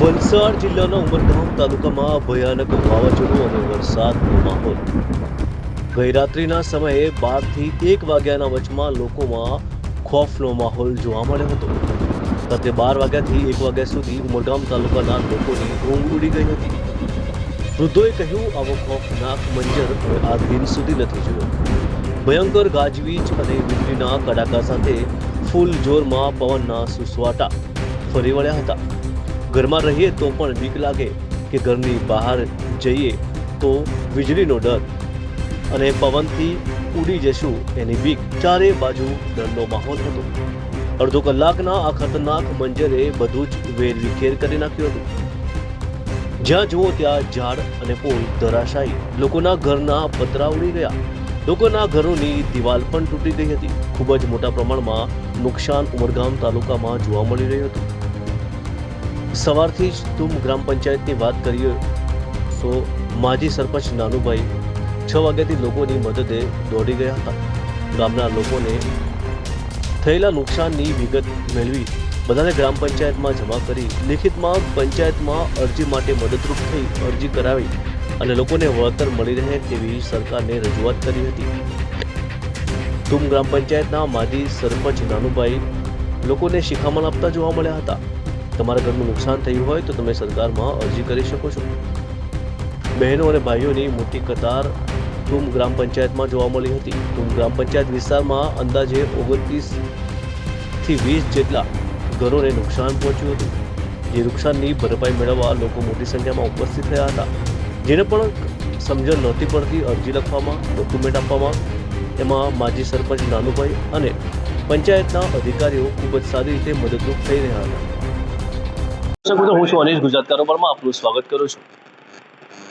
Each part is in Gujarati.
વલસાડ જિલ્લાના ઉમરગામ તાલુકામાં ભયાનક વાવાઝોડું અને વરસાદનો માહોલ. ગઈ રાત્રિના સમયે બારથી એક વાગ્યાના વચમાં લોકોમાં ખોફનો માહોલ જોવા મળ્યો હતો. રાત્રે બાર વાગ્યાથી એક વાગ્યા સુધી ઉમરગામ તાલુકાના લોકોની ઊંઘ ઉડી ગઈ હતી. વૃદ્ધોએ કહ્યું, આવો ખોફનાક મંજર આ દિન સુધી નથી જોયો. ભયંકર ગાજવીજ અને વીજળીના કડાકા સાથે ફૂલ જોરમાં પવનના સુસવાટા ફરી વળ્યા હતા. ઘરમાં રહીએ તો પણ બીક લાગે કે ઘરની બહાર જઈએ તો વીજળીનો ડર. અને પવનથી ઉડી જશું એની બીક. ચારે બાજુ ડરનો માહોલ હતો. અડધો કલાકના આ ખતરનાક મંજરે બધું જ વેરવિખેર કરી નાખ્યું હતું. જ્યાં જુઓ ત્યાં ઝાડ અને પોલ ધરાશાયી. લોકોના ઘરના પતરા ઉડી ગયા. લોકોના ઘરોની દિવાલ પણ તૂટી ગઈ હતી. ખૂબ જ મોટા પ્રમાણમાં નુકસાન ઉમરગામ તાલુકામાં જોવા મળી રહ્યું હતું. સવારથી જ તુમ ગ્રામ પંચાયતની વાત કરીએ તો માજી સરપંચ નાનુભાઈ છ વાગ્યાથી લોકોની મદદે દોડી ગયા હતા. ગામના લોકોને થયેલા નુકસાનની વિગત મેળવી બધાને ગ્રામ પંચાયતમાં જમા કરી લિખિતમાં પંચાયતમાં અરજી માટે મદદરૂપ થઈ અરજી કરાવી અને લોકોને વળતર મળી રહે તેવી સરકારને રજૂઆત કરી હતી. તુમ ગ્રામ પંચાયતના માજી સરપંચ નાનુભાઈ લોકોને શિખામણ આપતા જોવા મળ્યા હતા. તમારા ઘરનું નુકસાન થયું હોય તો તમે સરકારમાં અરજી કરી શકો છો. બહેનો અને ભાઈઓની મોટી કતાર તુમ ગ્રામ પંચાયતમાં જોવા મળી હતી. તુમ ગ્રામ પંચાયત વિસ્તારમાં અંદાજે ઓગણત્રીસથી વીસ જેટલા ઘરોને નુકસાન પહોંચ્યું હતું. જે નુકસાનની ભરપાઈ મેળવવા લોકો મોટી સંખ્યામાં ઉપસ્થિત થયા હતા. જેને પણ સમજણ નહોતી પડતી અરજી લખવામાં ડોક્યુમેન્ટ આપવામાં. એમાં માજી સરપંચ નાનુભાઈ અને પંચાયતના અધિકારીઓ ખૂબ જ સારી રીતે મદદરૂપ થઈ રહ્યા હતા. દર્શક હું છું અનિશ ગુજરાત કારોબારમાં આપનું સ્વાગત કરું છું.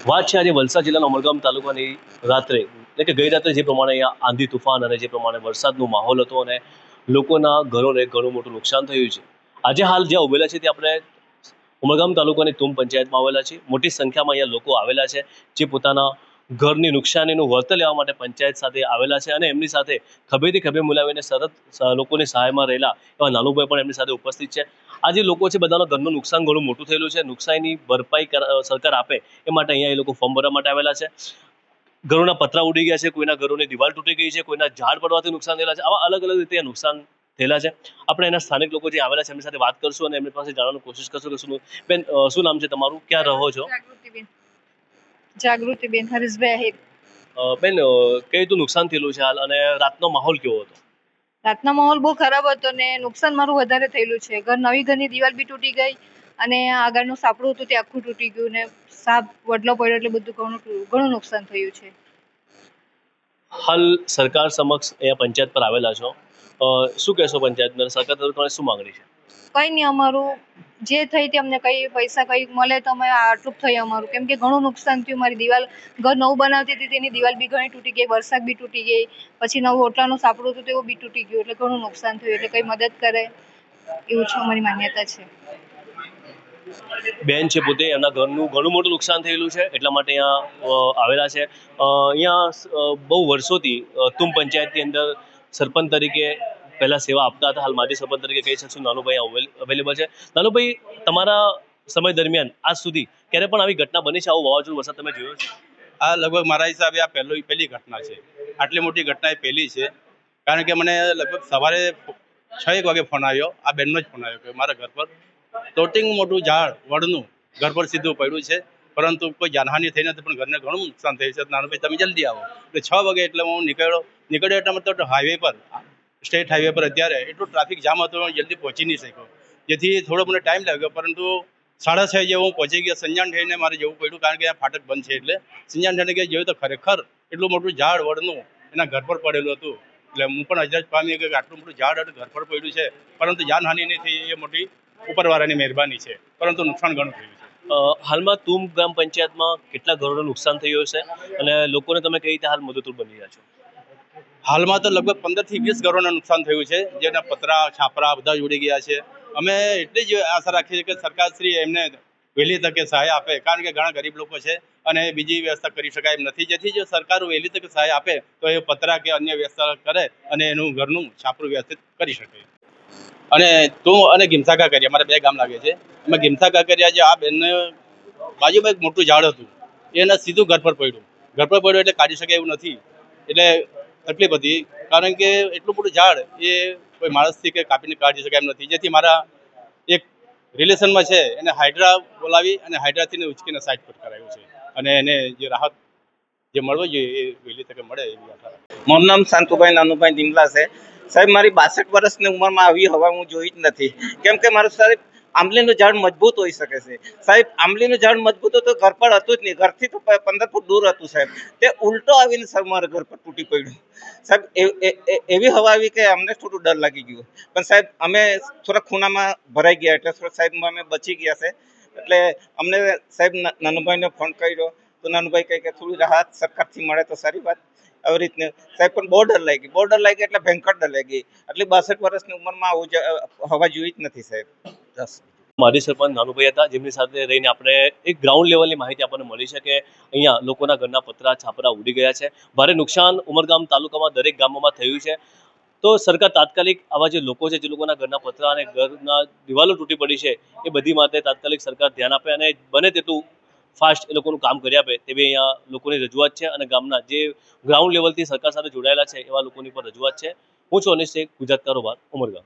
વાત છે આજે વલસાડ જિલ્લાના ઉમરગામ તાલુકાની રાત્રે, એટલે કે ગઈ રાત્રે જે પ્રમાણે અહીંયા આંધી તુફાન અને જે પ્રમાણે વરસાદનો માહોલ હતો અને લોકોના ઘરોને ઘણું મોટું નુકસાન થયું છે. આજે હાલ જ્યાં ઉભેલા છે તે આપણે ઉમરગામ તાલુકાની તુમ પંચાયતમાં આવેલા છે. મોટી સંખ્યામાં અહીંયા લોકો આવેલા છે જે પોતાના ઘરની નુકસાનીનું વળતર લેવા માટે પંચાયત સાથે આવેલા છે અને એમની સાથે ખભેથી ખભે મિલાવીને સરત લોકોની સહાયમાં રહેલા એવા નાનુભાઈ પણ એમની સાથે ઉપસ્થિત છે. આ જે લોકો છે બધાના ઘરનું નુકસાન ઘણું મોટું થયેલું છે. નુકસાનની ભરપાઈ કર- સરકાર આપે એ માટે અહીંયા એ લોકો ફોર્મ ભરવા માટે આવેલા છે. ઘરોના પતરા ઉડી ગયા છે, કોઈના ઘરોની દિવાલ તૂટી ગઈ છે, કોઈના ઝાડ પડવાથી નુકસાન થયેલા છે. આવા અલગ અલગ રીતે નુકસાન થયેલા છે. આપણે એના સ્થાનિક લોકો જે આવેલા છે એમની સાથે વાત કરશું અને એમની પાસે જાણવાની કોશિશ કરશું કે શું બેન શું નામ છે તમારું? ક્યાં રહો છો? જાગૃતિબેન હરીશભાઈ આહિર. અ, બેન અ, કઈ રીતનું નુકસાન થયેલું છે? હાલ અને રાતનો માહોલ કેવો હતો? રાતનો માહોલ બહુ ખરાબ હતો ને નુકસાન મારું વધારે થયેલું છે. ઘર નવી ઘરની દિવાલ બી તૂટી ગઈ અને આગળનું સાપડું હતું તે આખું તૂટી ગયું ને સાપ વડલો પડ્યો એટલે બધું ઘણું ઘણું નુકસાન થયું છે. હાલ સરકાર સમક્ષ અહીંયા પંચાયત પર આવેલા છો. અ, શું કહેશો પંચાયતને સરકાર તરફ તમારી શું માંગણી છે? કંઈ નહીં અમારું. જે થઈ તે અમને કઈ પૈસા કઈ મળે તો અમે આટલું થઈ અમારું. કેમ કે ઘણું નુકસાન થયું મારી દિવાલ. ઘર નવું બનાવતી હતી તેની દિવાલ બી ઘણી તૂટી ગઈ, વરસાદ બી તૂટી ગઈ. પછી નવું ઓટલાનું સાપડું હતું તેવું બી તૂટી ગયું. એટલે ઘણું નુકસાન થયું. એટલે કઈ મદદ કરે એવું છે અમારી માન્યતા છે. બેન છે પોતે, એમના ઘરનું ઘણું મોટું નુકસાન થયેલું છે. એટલા માટે અહીંયા આવેલા છે. અહીંયા બહુ વર્ષોથી તુમ પંચાયતની અંદર સરપંચ તરીકે પહેલા સેવા આપતા હતા. હાલ માજી સરપંચ તરીકે કહી શકશું નાનુભાઈ અવેલેબલ છે? નાનુભાઈ, તમારા સમય દરમિયાન, આજ સુધી ક્યારે પણ આવી ઘટના બની છે? આવું વાવાઝોડું વરસાદ તમે જોયો છે? આ લગભગ મારા હિસાબે આ પહેલો પહેલી ઘટના છે. આટલી મોટી ઘટના એ પહેલી છે. કારણ કે મને લગભગ સવારે છ એક વાગે ફોન આવ્યો. આ બેનનો જ ફોન આવ્યો કે મારા ઘર પર તોટિંગ મોટું ઝાડ વડનું ઘર પર સીધું પડ્યું છે. પરંતુ કોઈ જાનહાનિ થઈ નથી, પણ ઘરને ઘણું નુકસાન થયું છે. નાનુભાઈ, તમે જલ્દી આવો. એટલે છ વાગે એટલે હું નીકળ્યો. નીકળ્યો એટલે મતલબ હાઈવે પર. સ્ટેટ હાઈવે પર અત્યારે એટલું ટ્રાફિક જામ હતો જલ્દી પહોંચી નહીં શક્યો. જેથી થોડો મને ટાઈમ લાગ્યો, પરંતુ સાડા છ જે હું પહોંચી ગયો. સંજાણ થઈને મારે જવું પડ્યું, કારણ કે આ ફાટક બંધ છે એટલે. સંજાણ થઈને ગયા જોયું તો ખરેખર એટલું મોટું ઝાડ વડનું એના ઘર પર પડેલું હતું. એટલે હું પણ અજાજ પામી કે આટલું મોટું ઝાડ ઘર પર પડ્યું છે. પરંતુ જાનહાનિ નહીં થઈ, એ મોટી ઉપરવાળાની મહેરબાની છે. પરંતુ નુકસાન ઘણું થયું છે. હાલમાં તુમ ગ્રામ પંચાયતમાં કેટલા ઘરોનું નુકસાન થયું હશે? અને લોકોને તમે કઈ રીતે હાલ મદદરૂપ બની રહ્યા છો? હાલમાં તો લગભગ પંદરથી વીસ ઘરોને નુકસાન થયું છે. જેના પતરા, છાપરા બધા ઉડી ગયા છે. અમે એટલી જ આશા રાખીએ છીએ કે સરકારશ્રી એમને વહેલી તકે સહાય આપે. કારણ કે ઘણા ગરીબ લોકો છે અને બીજી વ્યવસ્થા કરી શકાય એમ નથી. જેથી જો સરકાર વહેલી તકે સહાય આપે, તો એ પતરા કે અન્ય વ્યવસ્થા કરે અને એનું ઘરનું છાપરું વ્યવસ્થિત કરી શકે. અને તું અને ગીમસાકા કાકરિયા મારે બે ગામ લાગે છે. એમાં ગિમસા કાકરિયા જે આ બેનને બાજુમાં એક મોટું ઝાડ હતું. એને સીધું ઘર પર પડ્યું. ઘર પર પડ્યું એટલે કાઢી શકે એવું નથી. એટલે તકલીફ બધી. કારણ કે એટલું મોટું ઝાડ એ કોઈ માણસથી કે કાપીને કાઢી શકાય એમ નથી. જેથી મારા એક રિલેશનમાં છે, એને હાઇડ્રા બોલાવી અને હાઇડ્રાથી ઉચકીને સાઈડ પર કરાયું છે. અને એને જે રાહત જે મળવો જોઈએ એ વહેલી તકે મળે એવી આશા મારું નામ શાંતુભાઈ નાનુભાઈ દિમલા છે. સાહેબ, મારી બાસઠ વર્ષની ઉંમરમાં આવી હવા હું જોઈ જ નથી. કેમ કે મારું સાહેબ આંબલીનું ઝાડ મજબૂત હોઈ શકે છે. સાહેબ, આંબલીનું ઝાડ મજબૂત હતું ઘર પર હતું જ નહીં. ઘરથી તો પંદર ફૂટ દૂર હતું સાહેબ. તે ઉલટો આવીને સાહેબ મારા ઘર પર તૂટી પડ્યું. સાહેબ એવી હવા આવી કે અમને થોડું ડર લાગી ગયું. પણ સાહેબ, અમે થોડા ખૂણામાં ભરાઈ ગયા એટલે થોડા સાહેબ, અમે બચી ગયા છે. એટલે અમને સાહેબ નાનુભાઈને ફોન કર્યો. તો નાનુભાઈ કહે કે થોડી રાહત સરકારથી મળે તો સારી વાત. આવી રીતને. સાહેબ, પણ બહુ ડર લાગી. બહુ ડર લાગી એટલે ભયંકર ડર લાગી. એટલે બાસઠ વર્ષની ઉંમરમાં આવું હવા જોઈ જ નથી સાહેબ. માજી સરપંચ નાનુભાઈ હતા, જેમની સાથે રહીને આપણે એક ગ્રાઉન્ડ લેવલની માહિતી આપણને મળી છે કે અહીંયા લોકોના ઘરના પતરા, છાપરા ઉડી ગયા છે. ભારે નુકસાન ઉમરગામ તાલુકામાં દરેક ગામોમાં થયું છે. તો સરકાર તાત્કાલિક આવા જે લોકો છે, જે લોકોના ઘરના પતરા અને ઘરના દિવાલો તૂટી પડી છે, એ બધી માટે તાત્કાલિક સરકાર ધ્યાન આપે અને બને તેટલું ફાસ્ટ એ લોકોનું કામ કરી આપે તેવી અહીંયા લોકોની રજૂઆત છે અને ગામના જે ગ્રાઉન્ડ લેવલથી સરકાર સાથે જોડાયેલા છે એવા લોકોની પણ રજૂઆત છે. હું છું અનિશ ગુજરાત કારોબાર, ઉમરગામ.